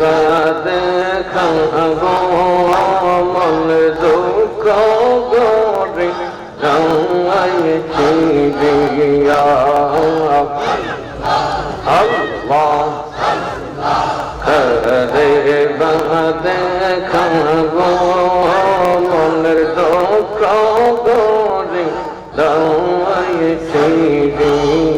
বাদে খাব মন দুঃখ গরে চিড়িয়া আল্লাহ হরে বাদে খাব মনের দুঃখ গরে চিড়িয়া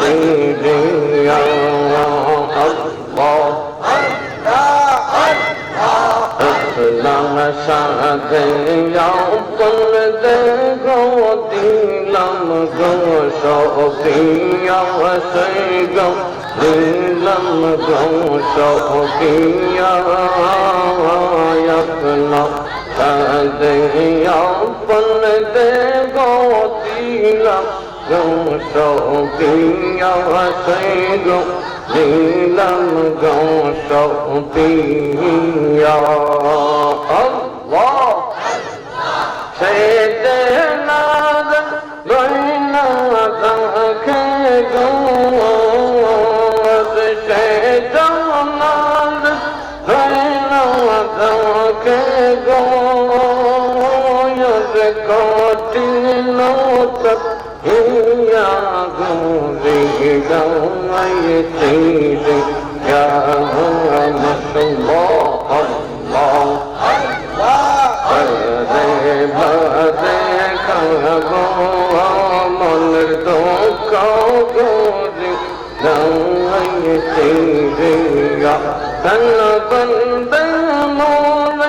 سيدي الله الله الله شادي يا قل دغو ديلم غو شوقي يا سيدي ديلم غو شوقي يا go so be your single Neelam go so be your Allah Sayyidina Duyna Zahke Guz Sayyidina Duyna Zahke Guz Go إياكم به يوم يزيد يا هو الله الله মনের দোকানি তন্ন বন্দ মোর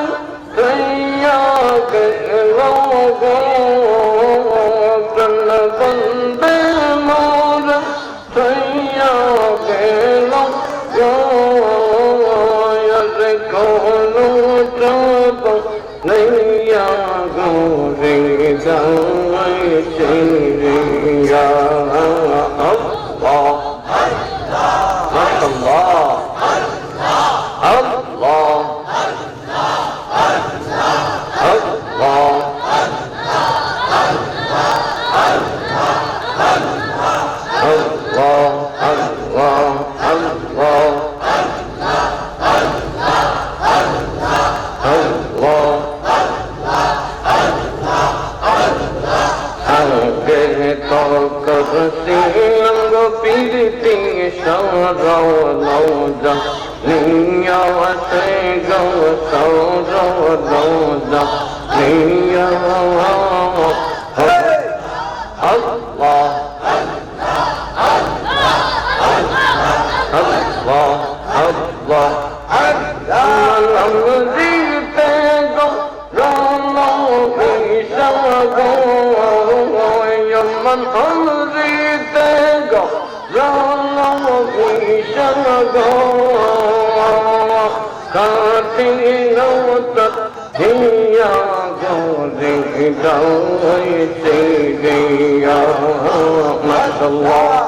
है तो कब सिंग पीर पिंग सौ नौ जा निया से गौ सौ रौ नौ जा निया Allah Allah Allah Allah Allah من أمريتك ظلم في شرقها كاتين وتقيا ذلك دوي سيديا ما شاء الله